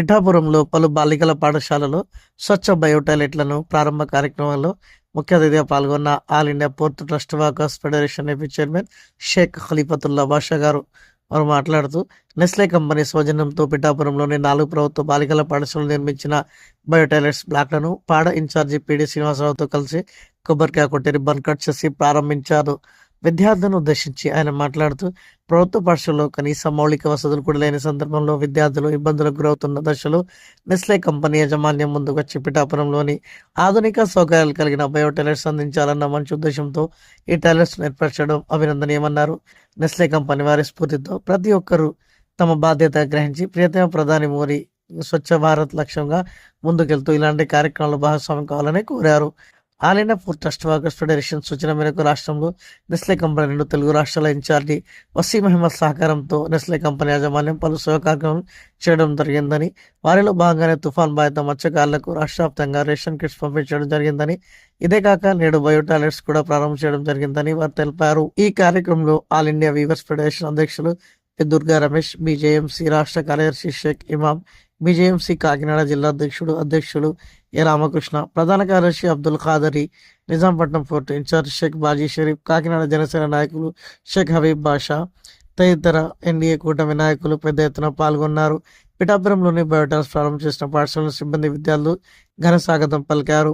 పిఠాపురంలో పలు బాలికల పాఠశాలలో స్వచ్ఛ బయోటాయిలెట్లను ప్రారంభ కార్యక్రమంలో ముఖ్య అతిథిగా పాల్గొన్న all India port trust workers federation AP chairman Sheikh Khalifatullah Basha garu. వారు మాట్లాడుతూ నెస్లే కంపెనీ సౌజన్యంతో పిఠాపురంలోని నాలుగు ప్రభుత్వ బాలికల పాఠశాలలు నిర్మించిన బయోటాయిలెట్స్ బ్లాక్లను పాడ ఇన్ఛార్జి పీడి శ్రీనివాసరావుతో కలిసి కొబ్బరికాయ కొట్టి రిబ్బన్ కట్ చేసి ప్రారంభించారు. విద్యార్థులను ఉద్దేశించి ఆయన మాట్లాడుతూ ప్రభుత్వ పాఠశాలలో కనీస మౌలిక వసతులు కూడా లేని సందర్భంలో విద్యార్థులు ఇబ్బందులకు గురవుతున్న దశలో నెస్లే కంపెనీ యాజమాన్యం ముందుకు వచ్చి పిఠాపురంలోని ఆధునిక సౌకర్యాలు కలిగిన బయో టాయిలెట్స్ అందించాలన్న మంచి ఉద్దేశంతో ఈ టాయిలెట్స్ ఏర్పరచడం అభినందనీయమన్నారు. నెస్లే కంపెనీ వారి స్ఫూర్తితో ప్రతి ఒక్కరూ తమ బాధ్యత గ్రహించి ప్రియతమ ప్రధాని మోడీ స్వచ్ఛ భారత్ లక్ష్యంగా ముందుకెళ్తూ ఇలాంటి కార్యక్రమాల్లో భాగస్వామ్యం కావాలని కోరారు. All India food trust workers federation సూచన మేరకు రాష్ట్రంలో నెస్లే కంపెనీ రెండు తెలుగు రాష్ట్రాల ఇన్ఛార్జి వసీం అహ్మద్ సహకారంతో నెస్లే కంపెనీ యాజమాన్యం పలు సేవా కార్యక్రమం చేయడం జరిగిందని వారిలో భాగంగానే తుఫాన్ బాధిత మత్స్యకారులకు రాష్ట్ర వ్యాప్తంగా రేషన్ కిట్స్ పంపించడం జరిగిందని ఇదే కాక నేడు బయో టాయిలెట్స్ కూడా చేయడం జరిగిందని వారు తెలిపారు. ఈ కార్యక్రమంలో ఆల్ ఇండియా వీవర్స్ ఫెడరేషన్ అధ్యక్షులు దుర్గా రమేష్ బీజేఎంసీ రాష్ట్ర కార్యదర్శి షేక్ ఇమాం బీజేఎంసీ కాకినాడ జిల్లా అధ్యక్షుడు అధ్యక్షుడు ఏ రామకృష్ణ ప్రధాన కార్యదర్శి Abdul Khadri Nizampatnam fort in charge Shaik Baji Sharif Kakinada Janasena నాయకులు షేక్ హబీబ్ బాషా తదితర ఎన్డీఏ కూటమి నాయకులు పెద్ద ఎత్తున పాల్గొన్నారు. పిఠాపురంలోని బయోటాస్ ప్రారంభం చేసిన పాఠశాల సిబ్బంది విద్యార్థులు ఘన స్వాగతం పలికారు.